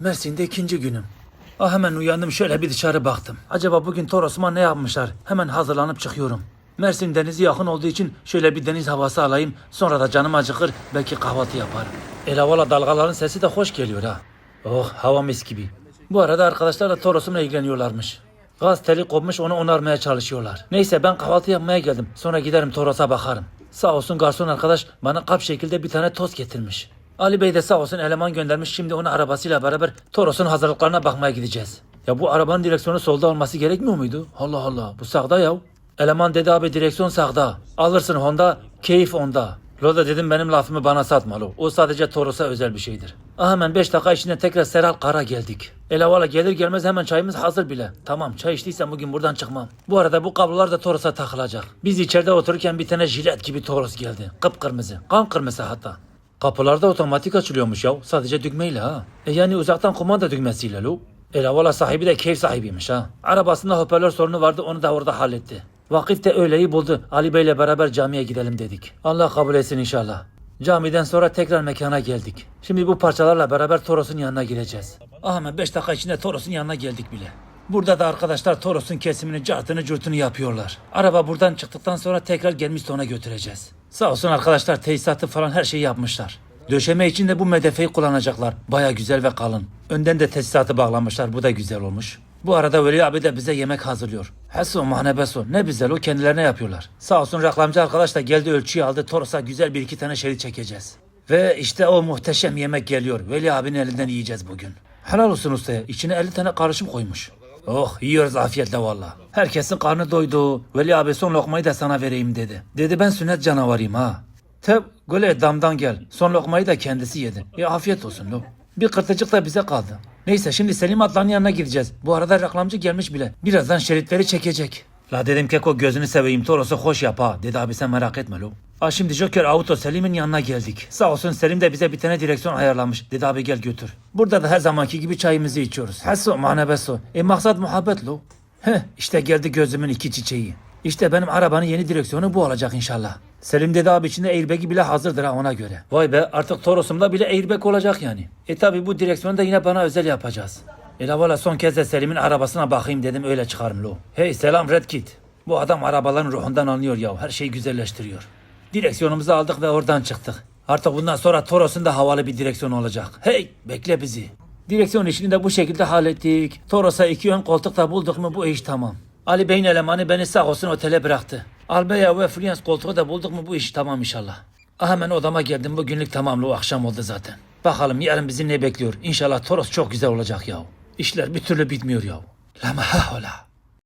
Mersin'de ikinci günüm. Ah hemen uyandım şöyle bir dışarı baktım. Acaba bugün Toros'uma ne yapmışlar? Hemen hazırlanıp çıkıyorum. Mersin denizi yakın olduğu için şöyle bir deniz havası alayım. Sonra da canım acıkır belki kahvaltı yaparım. Ela valla dalgaların sesi de hoş geliyor ha. Oh hava mis gibi. Bu arada arkadaşlar da Toros'umla ilgileniyorlarmış. Gaz teli kopmuş onu onarmaya çalışıyorlar. Neyse ben kahvaltı yapmaya geldim. Sonra giderim Toros'a bakarım. Sağ olsun garson arkadaş bana kap şekilde bir tane tost getirmiş. Ali Bey de sağ olsun eleman göndermiş. Şimdi onu arabasıyla beraber Toros'un hazırlıklarına bakmaya gideceğiz. Ya bu arabanın direksiyonu solda olması gerekmiyor muydu? Allah Allah bu sağda ya. Eleman dedi abi direksiyon sağda. Alırsın Honda, keyif onda. Loda dedim benim lafımı bana satma lo. O sadece Toros'a özel bir şeydir. Ah hemen 5 dakika içinde tekrar Seral Kara geldik. Elavala gelir gelmez hemen çayımız hazır bile. Tamam çay içtiysem bugün buradan çıkmam. Bu arada bu kablolar da Toros'a takılacak. Biz içeride otururken bir tane jilet gibi Toros geldi. Kıpkırmızı. Kan kırmızı hatta. Kapılarda otomatik açılıyormuş ya. Sadece düğmeyle ha. E yani uzaktan kumanda düğmesiyle lo. Elavala sahibi de keyif sahibiymiş ha. Arabasında hoparlör sorunu vardı onu da orada halletti. Vakit de öğleyi buldu. Ali Bey'le beraber camiye gidelim dedik. Allah kabul etsin inşallah. Camiden sonra tekrar mekana geldik. Şimdi bu parçalarla beraber Toros'un yanına gireceğiz. Ah hemen 5 dakika içinde Toros'un yanına geldik bile. Burada da arkadaşlar Toros'un kesimini, cartını, curtunu yapıyorlar. Araba buradan çıktıktan sonra tekrar gelmiş ona götüreceğiz. Sağ olsun arkadaşlar tesisatı falan her şeyi yapmışlar. Döşeme için de bu medefeyi kullanacaklar. Baya güzel ve kalın. Önden de tesisatı bağlamışlar. Bu da güzel olmuş. Bu arada Veli abi de bize yemek hazırlıyor. Heso mahnebeso ne güzel o kendilerine yapıyorlar. Sağ olsun reklamcı arkadaş da geldi ölçüyü aldı. Toros'a güzel bir iki tane şerit çekeceğiz. Ve işte o muhteşem yemek geliyor. Veli abinin elinden yiyeceğiz bugün. Helal olsun ustaya. İçine 50 tane karışım koymuş. Oh yiyoruz afiyetle valla. Herkesin karnı doydu. Veli abi son lokmayı da sana vereyim dedi. Dedi ben sünnet canavarıyım ha. Teb göle damdan gel. Son lokmayı da kendisi yedi. E afiyet olsun lo. Bir kırtıcık da bize kaldı. Neyse şimdi Selim Atlan'ın yanına gideceğiz. Bu arada reklamcı gelmiş bile. Birazdan şeritleri çekecek. La dedim Keko gözünü seveyim Toros'u hoş yap ha. Dedi abi sen merak etme lo. Aa şimdi Joker Auto Selim'in yanına geldik. Sağ olsun Selim de bize bir tane direksiyon ayarlamış. Dedi abi gel götür. Burada da her zamanki gibi çayımızı içiyoruz. Hasso manebeso. E maksat muhabbet lo. Heh işte geldi gözümün iki çiçeği. İşte benim arabanın yeni direksiyonu bu olacak inşallah. Selim dedi abi içinde airbag'i bile hazırdır ha ona göre. Vay be artık Toros'umda bile airbag olacak yani. E tabi bu direksiyonu da yine bana özel yapacağız. Ela valla son kez de Selim'in arabasına bakayım dedim öyle çıkarım lo. Hey selam Red Kit. Bu adam arabaların ruhundan anlıyor ya her şeyi güzelleştiriyor. Direksiyonumuzu aldık ve oradan çıktık. Artık bundan sonra Toros'un da havalı bir direksiyon olacak. Hey bekle bizi. Direksiyon işini de bu şekilde hallettik. Toros'a iki ön koltuk da bulduk mu bu iş tamam. Ali Bey'in elemanı beni sağ olsun otele bıraktı. Albeya ve Fluence koltuğu da bulduk mu bu iş tamam inşallah. Ah hemen odama geldim bugünlük tamamlı o akşam oldu zaten. Bakalım yarın bizi ne bekliyor. İnşallah Toros çok güzel olacak ya. İşler bir türlü bitmiyor ya. La mahahola.